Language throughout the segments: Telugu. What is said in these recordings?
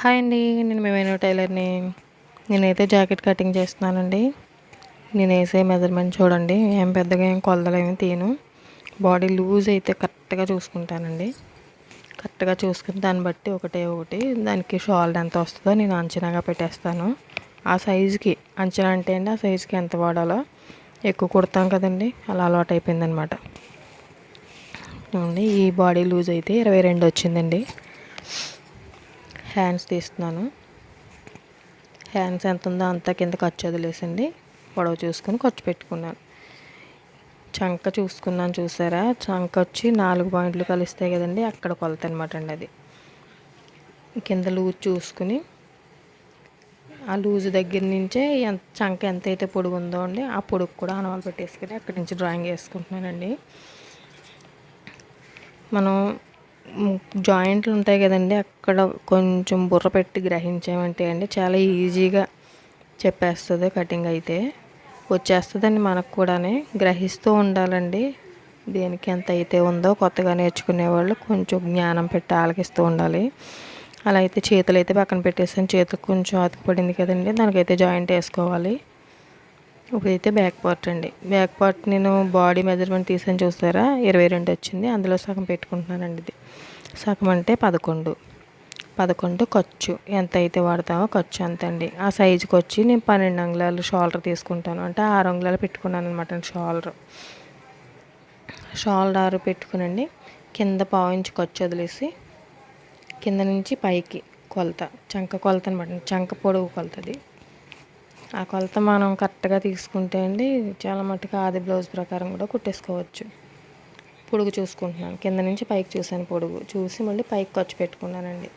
హాయ్ అండి నేను మేమైనా టైలర్ని. నేనైతే జాకెట్ కటింగ్ చేస్తున్నానండి. నేను వేసే మెజర్మెంట్ చూడండి ఏం పెద్దగా ఏం కొలదలేమి ఏమి తీయను. బాడీ లూజ్ అయితే కరెక్ట్గా చూసుకుంటానండి. కరెక్ట్గా చూసుకుని దాన్ని బట్టి ఒకటే ఒకటి దానికి షాల్డ్ ఎంత వస్తుందో నేను అంచనాగా పెట్టేస్తాను. ఆ సైజుకి అంచనా అంటే అండి ఆ సైజుకి ఎంత వాడాలో ఎక్కువ కుడతాం కదండి అలా అలవాటు అయిపోయిందనమాట. ఈ బాడీ లూజ్ అయితే ఇరవై రెండు వచ్చిందండి. హ్యాండ్స్ తీస్తున్నాను. హ్యాండ్స్ ఎంత ఉందో అంత కింద ఖర్చు వదిలేసండి పొడవు చూసుకొని ఖర్చు పెట్టుకున్నాను. చంక చూసుకున్నాను చూసారా? చంక వచ్చి నాలుగు పాయింట్లు కలిస్తాయి కదండి అక్కడ కొలత అనమాట అండి అది. కింద లూజ్ చూసుకుని ఆ లూజ్ దగ్గర నుంచే ఎంత చంక ఎంత అయితే పొడుగు ఉందో అండి ఆ పొడుగు కూడా అనవాలు పెట్టేసుకుని అక్కడి నుంచి డ్రాయింగ్ వేసుకుంటున్నానండి. మనం జాయింట్లు ఉంటాయి కదండి అక్కడ కొంచెం బుర్ర పెట్టి గ్రహించామంటే అండి చాలా ఈజీగా చెప్పేస్తుంది కటింగ్ అయితే. వచ్చేస్తుందండి మనకు కూడా గ్రహిస్తూ ఉండాలండి. దేనికి ఎంత అయితే ఉందో కొత్తగా నేర్చుకునే వాళ్ళు కొంచెం జ్ఞానం పెట్టి ఆలకిస్తూ ఉండాలి. అలా అయితే చేతులు అయితే పక్కన పెట్టేసాను చేతులు కొంచెం అతుకుపడింది కదండి దానికైతే జాయింట్ వేసుకోవాలి. ఇప్పుడైతే బ్యాక్ పార్ట్ అండి. బ్యాక్ పార్ట్ నేను బాడీ మెజర్మెంట్ తీసాను చూస్తారా ఇరవై రెండు వచ్చింది. అందులో సగం పెట్టుకుంటున్నానండి ఇది. సగం అంటే పదకొండు. పదకొండు ఖర్చు. ఎంత అయితే వాడతామో ఖర్చు అంత అండి ఆ సైజుకి వచ్చి నేను పన్నెండు అంగుళాలు షోల్డర్ తీసుకుంటాను. అంటే ఆరు అంగుళాలు పెట్టుకున్నాను అనమాట షోల్డర్. షోల్డర్ ఆరు పెట్టుకునండి. కింద పావించి ఖర్చు వదిలేసి కింద నుంచి పైకి కొలత. చంక కొలత అనమాట చంక పొడవు కొలతది. ఆ కొలత మనం కరెక్ట్గా తీసుకుంటే అండి చాలా మట్టుకు ఆది బ్లౌజ్ ప్రకారం కూడా కుట్టేసుకోవచ్చు. పొడుగు చూసుకుంటున్నాను. కింద నుంచి పైకి చూశాను పొడుగు. చూసి మళ్ళీ పైకి ఖర్చు పెట్టుకున్నానండి.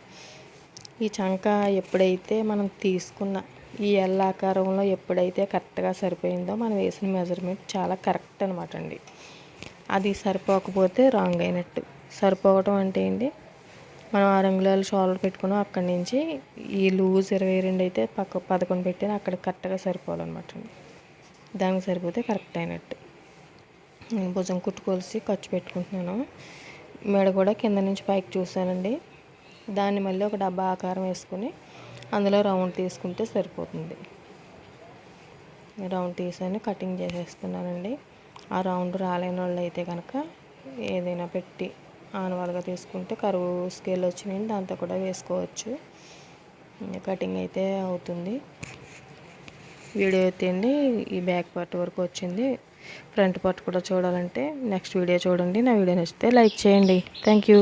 ఈ చంక ఎప్పుడైతే మనం తీసుకున్న ఈ ఎల్ ఆకారంలో ఎప్పుడైతే కరెక్ట్గా సరిపోయిందో మనం వేసిన మెజర్మెంట్ చాలా కరెక్ట్ అనమాట అండి. అది సరిపోకపోతే రాంగ్ అయినట్టు. సరిపోవటం అంటే ఏంటి? మనం ఆరు అంగుళాలు షోల్డర్ పెట్టుకున్నాం. అక్కడి నుంచి ఈ లూజ్ ఇరవై రెండు అయితే పక్క పదకొండు పెట్టిన అక్కడ కరెక్ట్గా సరిపోవాలన్నమాట. దానికి సరిపోతే కరెక్ట్ అయినట్టు. నేను భుజం కుట్టుకొలిసి ఖర్చు పెట్టుకుంటున్నాను. మెడ కూడా కింద నుంచి పైకి చూసానండి దాన్ని మళ్ళీ ఒక డబ్బా ఆకారం వేసుకుని అందులో రౌండ్ తీసుకుంటే సరిపోతుంది. రౌండ్ తీసాను కటింగ్ చేసేస్తున్నానండి. ఆ రౌండ్ రాలేని వాళ్ళు అయితే కనుక ఏదైనా పెట్టి ఆనవాలుగా తీసుకుంటే కరువు స్కేల్ వచ్చినాయి దాంతో కూడా వేసుకోవచ్చు. కటింగ్ అయితే అవుతుంది. వీడియో అయితే అండి ఈ బ్యాక్ పార్ట్ వరకు వచ్చింది. ఫ్రంట్ పార్ట్ కూడా చూడాలంటే నెక్స్ట్ వీడియో చూడండి. నా వీడియో నచ్చితే లైక్ చేయండి. Thank you